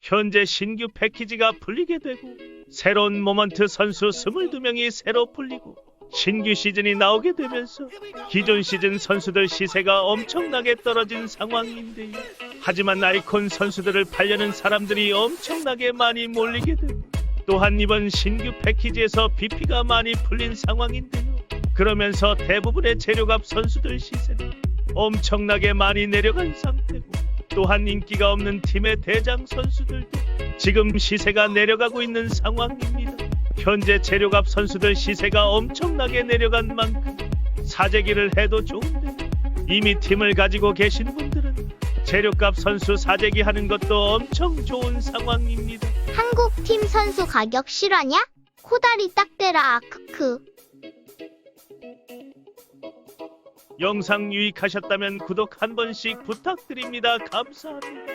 현재 신규 패키지가 풀리게 되고 새로운 모먼트 선수 22명이 새로 풀리고 신규 시즌이 나오게 되면서 기존 시즌 선수들 시세가 엄청나게 떨어진 상황인데요. 하지만 아이콘 선수들을 팔려는 사람들이 엄청나게 많이 몰리게 되고 또한 이번 신규 패키지에서 BP가 많이 풀린 상황인데요. 그러면서 대부분의 재료값 선수들 시세는 엄청나게 많이 내려간 상태고 또한 인기가 없는 팀의 대장 선수들도 지금 시세가 내려가고 있는 상황입니다. 현재 재료값 선수들 시세가 엄청나게 내려간 만큼 사재기를 해도 좋은데 이미 팀을 가지고 계신 분들은 재료값 선수 사재기 하는 것도 엄청 좋은 상황입니다. 한국 팀 선수 가격 실화냐? 코다리 딱 대라 아 크크. 영상 유익하셨다면 구독 한 번씩 부탁드립니다. 감사합니다.